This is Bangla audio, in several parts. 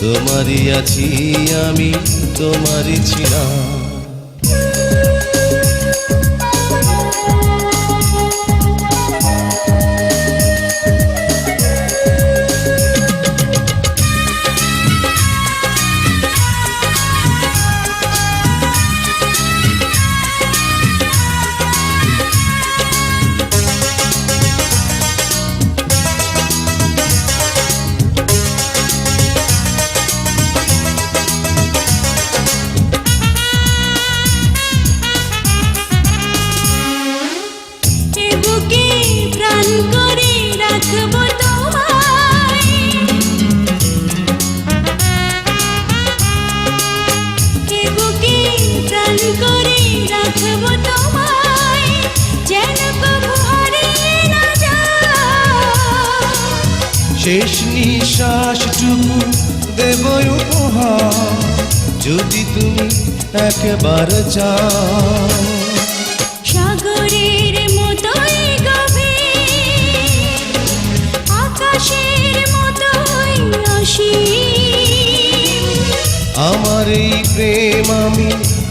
তোমারই আছি আমি তোমারই ছিলাম। শেষ নিঃশ্বাসটুকু দেব উপহার যদি তুমি একবার চাও। সাগরের মতোই গভীর আকাশের মতোই আমার এই প্রেম আমি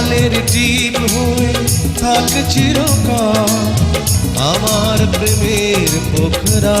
কপালের জীব হয়ে থাক চিরকাল আমার প্রেমের পোখরা।